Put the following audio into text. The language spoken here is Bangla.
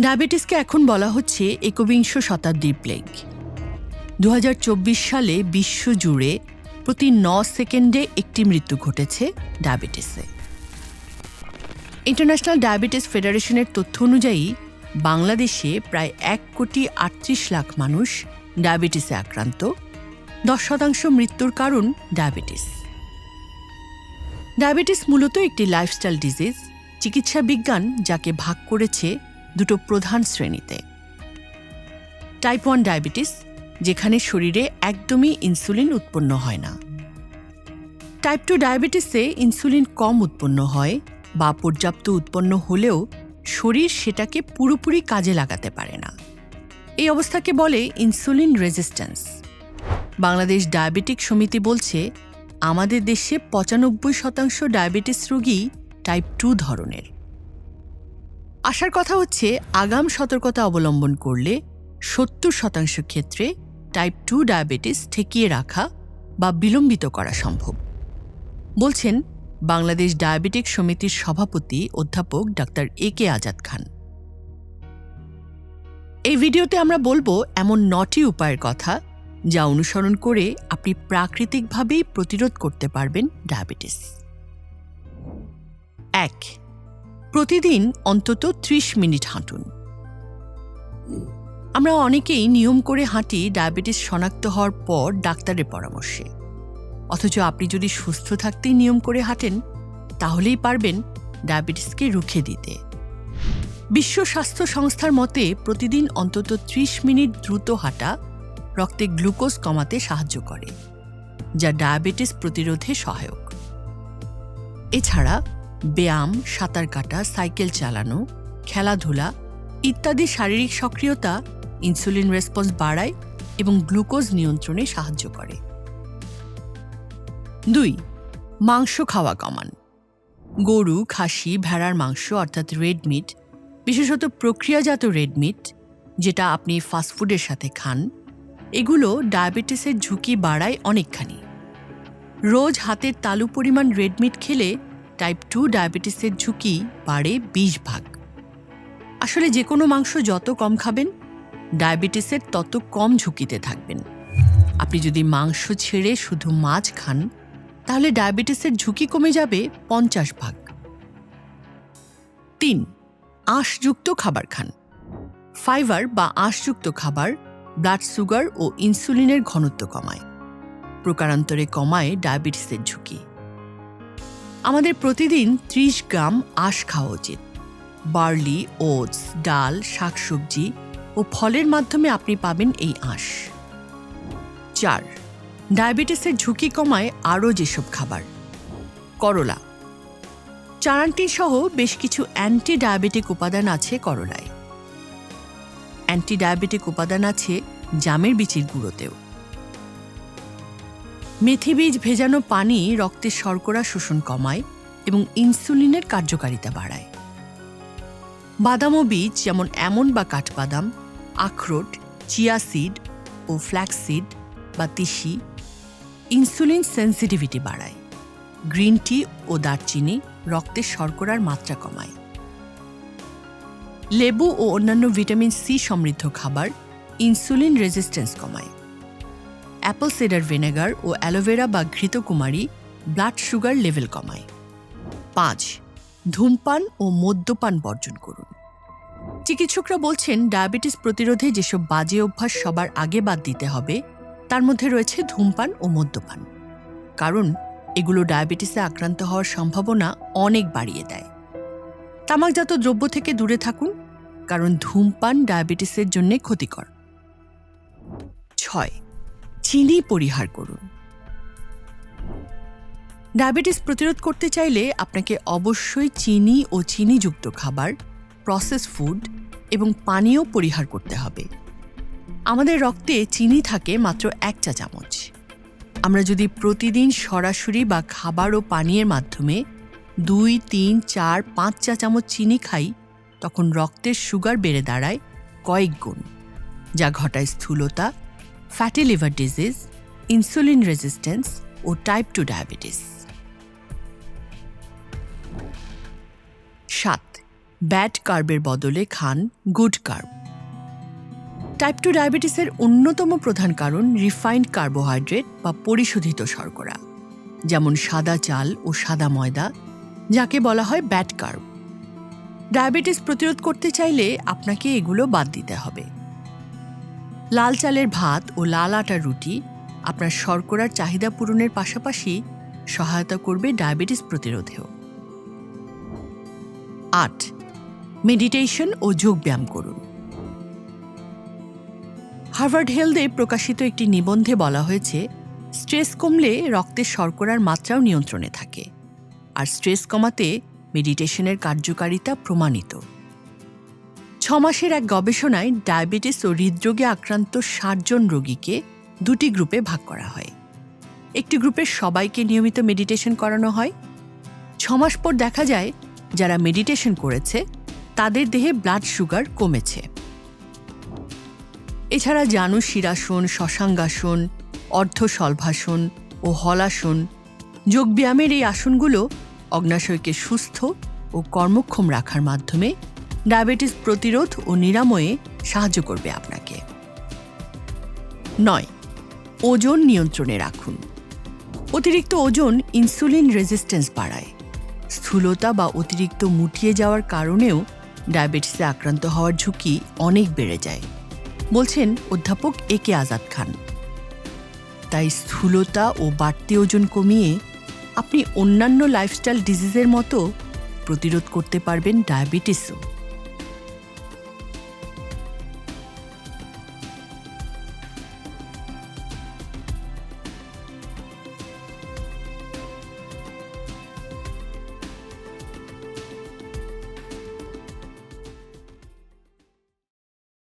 ডায়াবেটিসকে এখন বলা হচ্ছে একবিংশ শতাব্দীর প্লেগ দু হাজার চব্বিশ সালে বিশ্বজুড়ে প্রতি ন সেকেন্ডে একটি মৃত্যু ঘটেছে ডায়াবেটিসে। ইন্টারন্যাশনাল ডায়াবেটিস ফেডারেশনের তথ্য অনুযায়ী, বাংলাদেশে প্রায় এক কোটি আটত্রিশ লাখ মানুষ ডায়াবেটিসে আক্রান্ত। দশ শতাংশ মৃত্যুর কারণ ডায়াবেটিস। ডায়াবেটিস মূলত একটি লাইফস্টাইল ডিজিজ চিকিৎসা বিজ্ঞান যাকে ভাগ করেছে দুটো প্রধান শ্রেণীতে। টাইপ ওয়ান ডায়াবেটিস যেখানে শরীরে একদমই ইনসুলিন উৎপন্ন হয় না। টাইপ টু ডায়াবেটিসে ইনসুলিন কম উৎপন্ন হয় বা পর্যাপ্ত উৎপন্ন হলেও শরীর সেটাকে পুরোপুরি কাজে লাগাতে পারে না। এই অবস্থাকে বলে ইনসুলিন রেজিস্ট্যান্স বাংলাদেশ ডায়াবেটিক সমিতি বলছে, আমাদের দেশে পঁচানব্বই শতাংশ ডায়াবেটিস রোগী টাইপ টু ধরনের। আসার কথা হচ্ছে আগাম সতর্কতা অবলম্বন করলে সত্তর শতাংশ ক্ষেত্রে টাইপ টু ডায়াবেটিস ঠেকিয়ে রাখা বা বিলম্বিত করা সম্ভব। বলছেন বাংলাদেশ ডায়াবেটিক সমিতির সভাপতি অধ্যাপক ডাক্তার এ কে আজাদ খান। এই ভিডিওতে আমরা বলব এমন নটি উপায়ের কথা যা অনুসরণ করে আপনি প্রাকৃতিকভাবেই প্রতিরোধ করতে পারবেন ডায়াবেটিস। এক প্রতিদিন অন্তত ত্রিশ মিনিট হাঁটুন। আমরা অনেকেই নিয়ম করে হাঁটি ডায়াবেটিস শনাক্ত হওয়ার পর ডাক্তারের পরামর্শে। অথচ আপনি যদি সুস্থ থাকতেই নিয়ম করে হাঁটেন, তাহলেই পারবেন ডায়াবেটিসকে রুখে দিতে। বিশ্ব স্বাস্থ্য সংস্থার মতে প্রতিদিন অন্তত ত্রিশ মিনিট দ্রুত হাঁটা রক্তে গ্লুকোজ কমাতে সাহায্য করে, যা ডায়াবেটিস প্রতিরোধে সহায়ক। এছাড়া ব্যায়াম, সাঁতার কাটা, সাইকেল চালানো, খেলাধুলা ইত্যাদি শারীরিক সক্রিয়তা ইনসুলিন রেসপন্স বাড়ায় এবং গ্লুকোজ নিয়ন্ত্রণে সাহায্য করে। দুই, মাংস খাওয়া কমান। গরু, খাসি, ভেড়ার মাংস অর্থাৎ রেড মিট, বিশেষত প্রক্রিয়াজাত রেড মিট, যেটা আপনি ফাস্টফুডের সাথে খান, এগুলো ডায়াবেটিসের ঝুঁকি বাড়ায় অনেকখানি। রোজ হাতের তালু পরিমাণ রেড মিট খেলে টাইপ টু ডায়াবেটিসের ঝুঁকি বাড়ে বিশ ভাগ। আসলে যে কোনো মাংস যত কম খাবেন ডায়াবেটিসের তত কম ঝুঁকিতে থাকবেন। আপনি যদি মাংস ছেড়ে শুধু মাছ খান, তাহলে ডায়াবেটিসের ঝুঁকি কমে যাবে পঞ্চাশ ভাগ। তিন, আঁশযুক্ত খাবার খান। ফাইবার বা আঁশযুক্ত খাবার ব্লাড সুগার ও ইনসুলিনের ঘনত্ব কমায়। প্রকারান্তরে কমায় ডায়াবেটিসের ঝুঁকি। আমাদের প্রতিদিন ত্রিশ গ্রাম আঁশ খাওয়া উচিত। বার্লি, ওটস, ডাল, শাকসবজি ও ফলের মাধ্যমে আপনি পাবেন এই আঁশ। চার, ডায়াবেটিসের ঝুঁকি কমায় আরও যেসব খাবার। করলা। চারান্টি সহ বেশ কিছু অ্যান্টি ডায়াবেটিক উপাদান আছে করলায়। অ্যান্টি ডায়াবেটিক উপাদান আছে জামের বিচির গুঁড়োতেও। মেথি বীজ ভেজানো পানি রক্তের শর্করা শোষণ কমায় এবং ইনসুলিনের কার্যকারিতা বাড়ায়। বাদাম ও বীজ যেমন এমন বা কাঠবাদাম, আখরোট, চিয়া সিড ও ফ্ল্যাক্স সিড বা তিসি ইনসুলিন সেন্সিটিভিটি বাড়ায়। গ্রিন টি ও দারচিনি রক্তের শর্করার মাত্রা কমায়। লেবু ও অন্যান্য ভিটামিন সি সমৃদ্ধ খাবার ইনসুলিন রেজিস্ট্যান্স কমায়। অ্যাপল সিডার ভিনেগার ও অ্যালোভেরা বা ঘৃতকুমারী ব্লাড সুগার লেভেল কমায়। পাঁচ, ধূমপান ও মদ্যপান বর্জন করুন। চিকিৎসকরা বলছেন ডায়াবেটিস প্রতিরোধে যেসব বাজে অভ্যাস সবার আগে বাদ দিতে হবে, তার মধ্যে রয়েছে ধূমপান ও মদ্যপান। কারণ এগুলো ডায়াবেটিসে আক্রান্ত হওয়ার সম্ভাবনা অনেক বাড়িয়ে দেয়। তামাকজাত দ্রব্য থেকে দূরে থাকুন, কারণ ধূমপান ডায়াবেটিসের জন্য ক্ষতিকর। ছয় চিনি পরিহার করুন। ডায়াবেটিস প্রতিরোধ করতে চাইলে আপনাকে অবশ্যই চিনি ও চিনিযুক্ত খাবার প্রসেস ফুড এবং পানীয় পরিহার করতে হবে। আমাদের রক্তে চিনি থাকে মাত্র এক চা চামচ। আমরা যদি প্রতিদিন সরাসরি বা খাবার ও পানীয়ের মাধ্যমে দুই, তিন, চার, পাঁচ চা চামচ চিনি খাই, তখন রক্তের সুগার বেড়ে দাঁড়ায় কয়েক গুণ, যা ঘটায় স্থূলতা fatty liver disease insulin resistance ও টাইপ টু ডায়াবেটিস সাত ব্যাড কার্বের বদলে খান গুড কার্ব টাইপ টু ডায়াবেটিসের অন্যতম প্রধান কারণ রিফাইন্ড কার্বোহাইড্রেট বা পরিশোধিত শর্করা, যেমন সাদা চাল ও সাদা ময়দা, যাকে বলা হয় ব্যাট কার্ব ডায়াবেটিস প্রতিরোধ করতে চাইলে আপনাকে এগুলো বাদ দিতে হবে। লাল চালের ভাত ও লাল আটার রুটি আপনার শর্করার চাহিদা পূরণের পাশাপাশি সহায়তা করবে ডায়াবেটিস প্রতিরোধেও। আট মেডিটেশন ও যোগব্যায়াম করুন। হার্ভার্ড হেলদে প্রকাশিত একটি নিবন্ধে বলা হয়েছে, স্ট্রেস কমলে রক্তের শর্করার মাত্রাও নিয়ন্ত্রণে থাকে, আর স্ট্রেস কমাতে মেডিটেশনের কার্যকারিতা প্রমাণিত। ছ মাসের এক গবেষণায় ডায়াবেটিস ও হৃদরোগে আক্রান্ত ষাট জন রোগীকে দুটি গ্রুপে ভাগ করা হয়। একটি গ্রুপের সবাইকে নিয়মিত মেডিটেশন করানো হয়। ছ মাস পর দেখা যায়, যারা মেডিটেশন করেছে, তাদের দেহে ব্লাড সুগার কমেছে। এছাড়া জানু শিরাসন, শশাঙ্গাসন অর্ধ সলভাসন ও হলাসন যোগব্যায়ামের এই আসনগুলো অগ্নাশয়কে সুস্থ ও কর্মক্ষম রাখার মাধ্যমে ডায়াবেটিস প্রতিরোধ ও নিরাময়ে সাহায্য করবে আপনাকে। নয়, ওজন নিয়ন্ত্রণে রাখুন। অতিরিক্ত ওজন ইনসুলিন রেজিস্ট্যান্স বাড়ায়। স্থূলতা বা অতিরিক্ত মুটিয়ে যাওয়ার কারণেও ডায়াবেটিসে আক্রান্ত হওয়ার ঝুঁকি অনেক বেড়ে যায়, বলছেন অধ্যাপক এ কে আজাদ খান। তাই স্থূলতা ও বাড়তি ওজন কমিয়ে আপনি অন্যান্য লাইফস্টাইল ডিজিজের মতো প্রতিরোধ করতে পারবেন ডায়াবেটিসও।